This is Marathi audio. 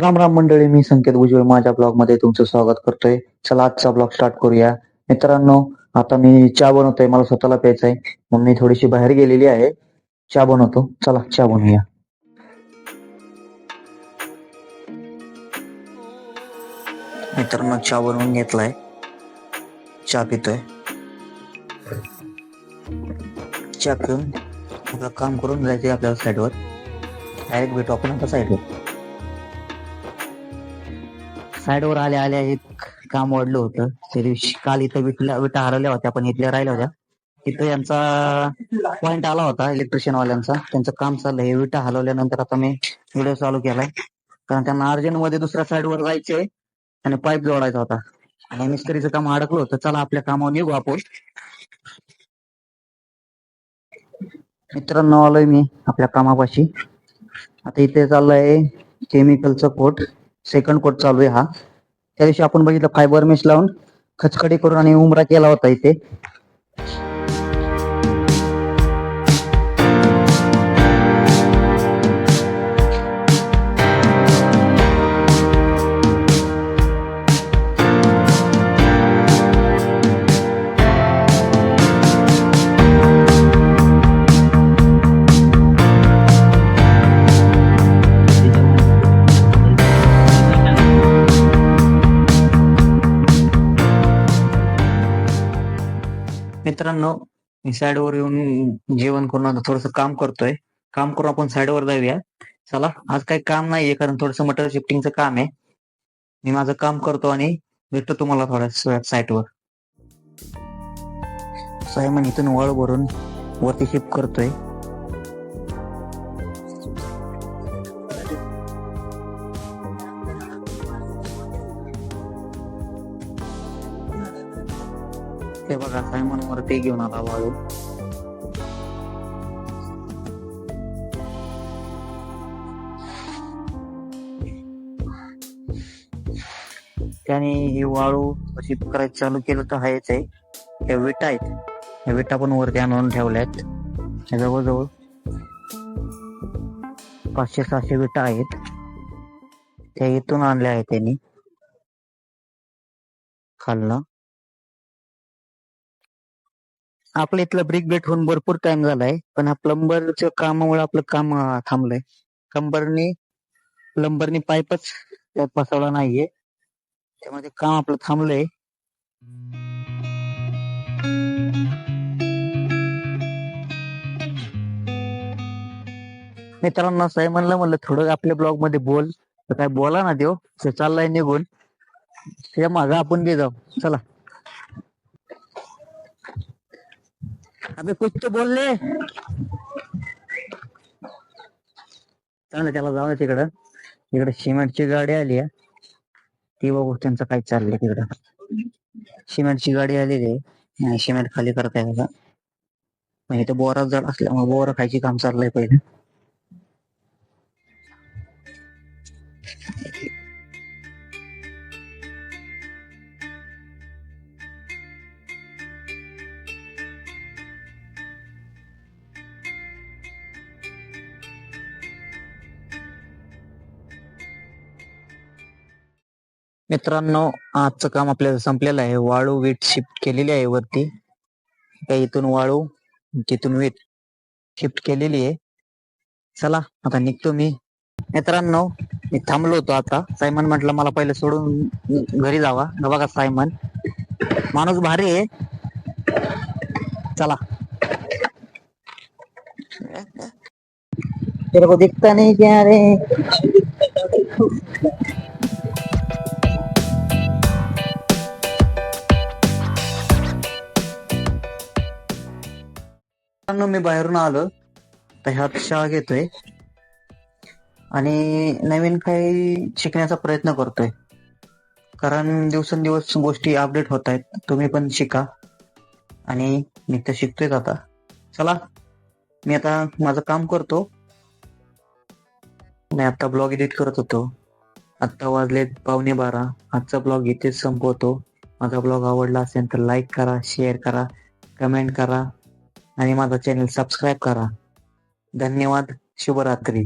राम राम मंडळी मी संकेत भुजबळ. माझ्या ब्लॉगमध्ये तुमचं स्वागत करतोय. चला आजचा ब्लॉग स्टार्ट करूया. मित्रांनो आता मी चहा बनवतोय. मला स्वतःला प्यायचा आहे मग मी थोडीशी बाहेर गेलेली आहे. चहा बनवतो. चला चहा बनवूया. मित्रांनो चहा बनवून घेतलाय. चहा पितोय. चहा पिऊन आपलं काम करून जायचंय आपल्याला साईडवर डायरेक्ट भेटू आपण आता साईडवर साईडवर आल्या आल्या एक काम वाढलं होतं. त्या दिवशी काल इथं विटल्या विटा हरवल्या होत्या पण इथल्या राहिल्या होत्या. इथं यांचा पॉइंट आला होता इलेक्ट्रिशियन वाल्यांचा त्यांचं काम चाललंय हे विटा हलवल्यानंतर आता मी व्हिडिओ चालू केलाय. कारण त्यांना अर्जंटमध्ये दुसऱ्या साईडवर जायचंय आणि पाईप जोडायचा होता. आणि मिस्त्रीचं काम अडकलं होतं. चला आपल्या कामावर निघू आपण. मित्रांनो आलोय मी आपल्या कामापाशी. आता इथे चाललंय केमिकलचं कोट सेकंड कोट चालू आहे हा. त्या दिवशी आपण बघितलं फायबर मेश लावून खचखडी करून आणि उमरा केला होता इथे. मित्रांनो मी साईडवर येऊन जेवण करून आता थोडस काम करतोय. काम करून आपण साईडवर जाऊया. चला आज काही काम नाहीये कारण थोडस मटेरियल शिफ्टिंगचं काम आहे. मी माझं काम करतो आणि भेटतो तुम्हाला थोड्या साईटवर. सायमन इथून वळ भरून वरती शिफ्ट करतोय. ते बघा सायमन वरती घेऊन आला वाळू त्याने ही वाळू शिप करायचं चालू केलं तर आहेच आहे. ह्या विटा आहेत. ह्या विटा पण वरती आणून ठेवल्यात. जवळजवळ पाचशे सहाशे विटा आहेत. त्या इथून आणल्या आहेत त्यांनी. खालनं. आपल्या इथलं ब्रिक बेट होऊन भरपूर टाइम झालाय. पण हा प्लंबरच्या कामामुळे आपलं काम अं, थांबलंय. प्लंबरनी प्लंबरनी पाईपच त्यात बसवला नाहीये. त्यामुळे ते काम आपलं थांबलंय. मित्रांनो असं म्हणलं म्हणलं थोडं आपल्या ब्लॉगमध्ये बोल. तर काय बोला ना देव. चाललाय निघून. त्या मागं आपण बी जाऊ. चला. अबे कुछ तो बोल चांगलं त्याला जाऊ दे तिकडं इकडे सिमेंटची गाडी आली आहे ती बघू त्यांचं काय चाललंय तिकडं सिमेंटची गाडी आलेली आहे सिमेंट खाली करताय बघा म्हणजे इथे बोरा जड असल्यामुळे बोरा खायची काम चाललंय पहिले मित्रांनो आजचं काम आपल्याला संपलेलं आहे. वाळू वीट शिफ्ट केलेली आहे वरती. काही इथून वाळू तिथून वीट शिफ्ट केलेली आहे. चला आता निघतो मी. मित्रांनो मी थांबलो होतो आता. सायमन म्हटलं मला पहिले सोडून घरी जावा. न बघा सायमन माणूस भारी आहे. चला. तेरे को दिखता नहीं क्या रे? मी बाहेरून आलो. तर ह्यात शाळा घेतोय. आणि नवीन काही शिकण्याचा प्रयत्न करतोय. कारण दिवसेंदिवस गोष्टी अपडेट होत आहेत. तुम्ही पण शिका. आणि मी तर शिकतोय आता. चला मी आता माझं काम करतो. मी आता ब्लॉग एडिट करत होतो. आत्ता वाजलेत पावणे बारा. आजचा ब्लॉग इथेच संपवतो. माझा ब्लॉग आवडला असेल तर लाईक करा शेअर करा कमेंट करा. आणि माझा चॅनल सबस्क्राईब करा. धन्यवाद. शुभरात्री.